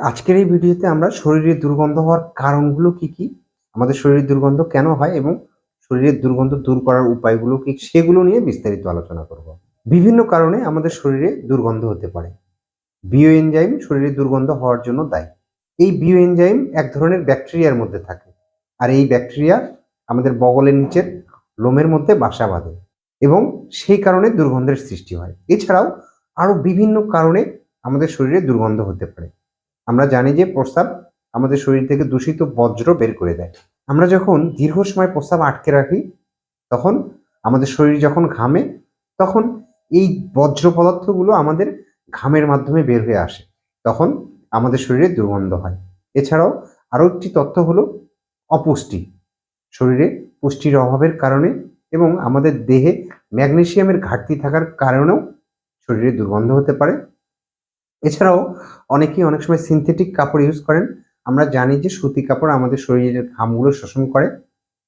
আজকের এই ভিডিওতে আমরা শরীরের দুর্গন্ধ হওয়ার কারণগুলো কি কি? আমাদের শরীরের দুর্গন্ধ কেন হয় এবং শরীরের দুর্গন্ধ দূর করার উপায়গুলো কি? সেগুলো নিয়ে বিস্তারিত আলোচনা করব। বিভিন্ন কারণে আমাদের শরীরে দুর্গন্ধ হতে পারে। বিও এনজাইম শরীরে দুর্গন্ধ হওয়ার জন্য দায়ী। এই বিও এনজাইম এক ধরনের ব্যাকটেরিয়ার মধ্যে থাকে আর এই ব্যাকটেরিয়া আমাদের বগলের নিচের লোমের মধ্যে বাসা বাঁধে এবং সেই কারণে দুর্গন্ধের সৃষ্টি হয়। এছাড়াও আরও বিভিন্ন কারণে আমাদের শরীরে দুর্গন্ধ হতে পারে। আমরা জানি যে প্রস্রাব আমাদের শরীর থেকে দূষিত বজ্র বের করে দেয়। আমরা যখন দীর্ঘ সময় প্রস্রাব আটকে রাখি, তখন আমাদের শরীর যখন ঘামে, তখন এই বজ্র পদার্থগুলো আমাদের ঘামের মাধ্যমে বের হয়ে আসে। তখন আমাদের শরীরে দুর্গন্ধ হয়। এছাড়াও আরও একটি তথ্য হলো অপুষ্টি। শরীরে পুষ্টির অভাবের কারণে এবং আমাদের দেহে ম্যাগনেশিয়ামের ঘাটতি থাকার কারণেও শরীরে দুর্গন্ধ হতে পারে। এছাড়াও অনেকেই অনেক সময় সিনথেটিক কাপড় ইউজ করেন। আমরা জানি যে সুতি কাপড় আমাদের শরীরের ঘামগুলো শোষণ করে,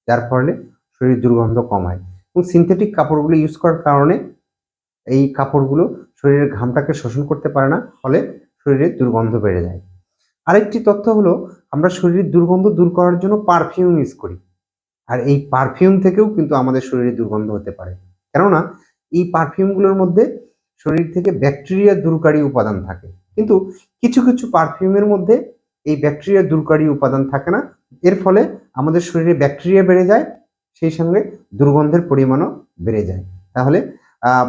যার ফলে শরীর দুর্গন্ধ কমায় এবং সিনথেটিক কাপড়গুলো ইউজ করার কারণে এই কাপড়গুলো শরীরের ঘামটাকে শোষণ করতে পারে না, ফলে শরীরে দুর্গন্ধ বেড়ে যায়। আরেকটি তথ্য হলো, আমরা শরীরের দুর্গন্ধ দূর করার জন্য পারফিউম ইউজ করি। আর এই পারফিউম থেকেও কিন্তু আমাদের শরীরে দুর্গন্ধ হতে পারে। কেননা, এই পারফিউমগুলোর মধ্যে শরীর থেকে ব্যাকটেরিয়া দূরকারী উপাদান থাকে। কিন্তু কিছু কিছু পারফিউমের মধ্যে এই ব্যাকটেরিয়া দূরকারী উপাদান থাকে না। এর ফলে আমাদের শরীরে ব্যাকটেরিয়া বেড়ে যায়, সেই সঙ্গে দুর্গন্ধের পরিমাণও বেড়ে যায়। তাহলে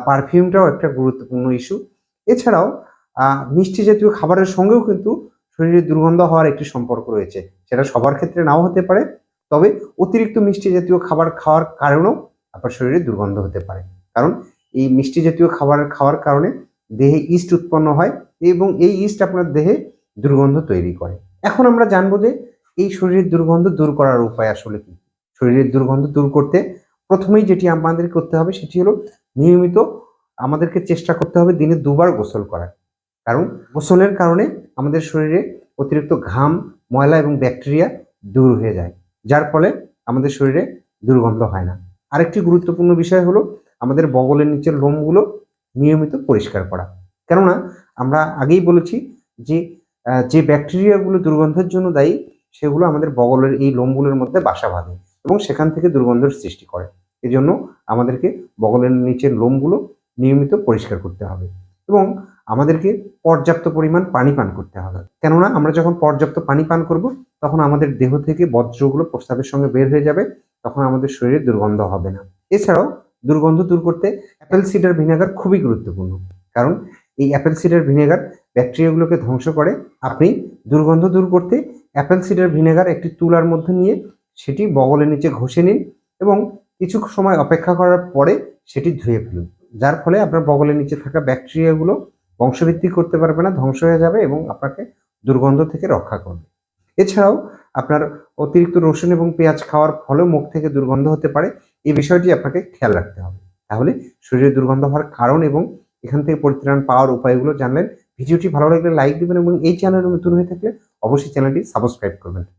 পারফিউমটাও একটা গুরুত্বপূর্ণ ইস্যু। এছাড়াও মিষ্টি জাতীয় খাবারের সঙ্গেও কিন্তু শরীরে দুর্গন্ধ হওয়ার একটি সম্পর্ক রয়েছে। সেটা সবার ক্ষেত্রে নাও হতে পারে, তবে অতিরিক্ত মিষ্টি জাতীয় খাবার খাওয়ার কারণেও আপনার শরীরে দুর্গন্ধ হতে পারে। কারণ এই মিষ্টি জাতীয় খাবার খাওয়ার কারণে দেহে ইস্ট উৎপন্ন হয় এবং এই ইস্ট আপনার দেহে দুর্গন্ধ তৈরি করে। এখন আমরা জানব যে এই শরীরের দুর্গন্ধ দূর করার উপায় আসলে কি? শরীরের দুর্গন্ধ দূর করতে প্রথমেই যেটি আমাদের করতে হবে সেটি হলো নিয়মিত আমাদেরকে চেষ্টা করতে হবে দিনে দুবার গোসল করার। কারণ গোসলের কারণে আমাদের শরীরে অতিরিক্ত ঘাম, ময়লা এবং ব্যাকটেরিয়া দূর হয়ে যায়, যার ফলে আমাদের শরীরে দুর্গন্ধ হয় না। আরেকটি গুরুত্বপূর্ণ বিষয় হলো আমাদের বগলের নিচের লোমগুলো নিয়মিত পরিষ্কার করা। কেননা আমরা আগেই বলেছি যে যে ব্যাকটেরিয়াগুলো দুর্গন্ধের জন্য দায়ী, সেগুলো আমাদের বগলের এই লোমগুলোর মধ্যে বাসা বাঁধে এবং সেখান থেকে দুর্গন্ধের সৃষ্টি করে। এজন্য আমাদেরকে বগলের নিচের লোমগুলো নিয়মিত পরিষ্কার করতে হবে এবং আমাদেরকে পর্যাপ্ত পরিমাণ পানি পান করতে হবে। কেননা আমরা যখন পর্যাপ্ত পানি পান করব, তখন আমাদের দেহ থেকে বজ্রগুলো প্রস্তাবের সঙ্গে বের হয়ে যাবে, তখন আমাদের শরীরে দুর্গন্ধ হবে না। এছাড়াও দুর্গন্ধ দূর করতে অ্যাপেল সিডার ভিনেগার খুবই গুরুত্বপূর্ণ। কারণ এই অ্যাপেল সিডার ভিনেগার ব্যাকটেরিয়াগুলোকে ধ্বংস করে। আপনি দুর্গন্ধ দূর করতে অ্যাপেল সিডার ভিনেগার একটি তুলার মধ্যে নিয়ে সেটি বগলের নিচে ঘষে নিন এবং কিছু সময় অপেক্ষা করার পরে সেটি ধুয়ে ফেলুন। যার ফলে আপনার বগলের নিচে থাকা ব্যাকটেরিয়াগুলো বংশবৃদ্ধি করতে পারবে না, ধ্বংস হয়ে যাবে এবং আপনাকে দুর্গন্ধ থেকে রক্ষা করবে। এছাড়াও আপনার অতিরিক্ত রসুন এবং পেঁয়াজ খাওয়ার ফলেও মুখ থেকে দুর্গন্ধ হতে পারে। এই বিষয়টি আপনাকে খেয়াল রাখতে হবে। তাহলে শরীরে দুর্গন্ধ হওয়ার কারণ এবং এখান থেকে পরিত্রাণ পাওয়ার উপায়গুলো জানলেন। ভিডিওটি ভালো লাগলে লাইক দেবেন এবং এই চ্যানেল নতুন হয়ে থাকলে অবশ্যই চ্যানেলটি সাবস্ক্রাইব করবেন।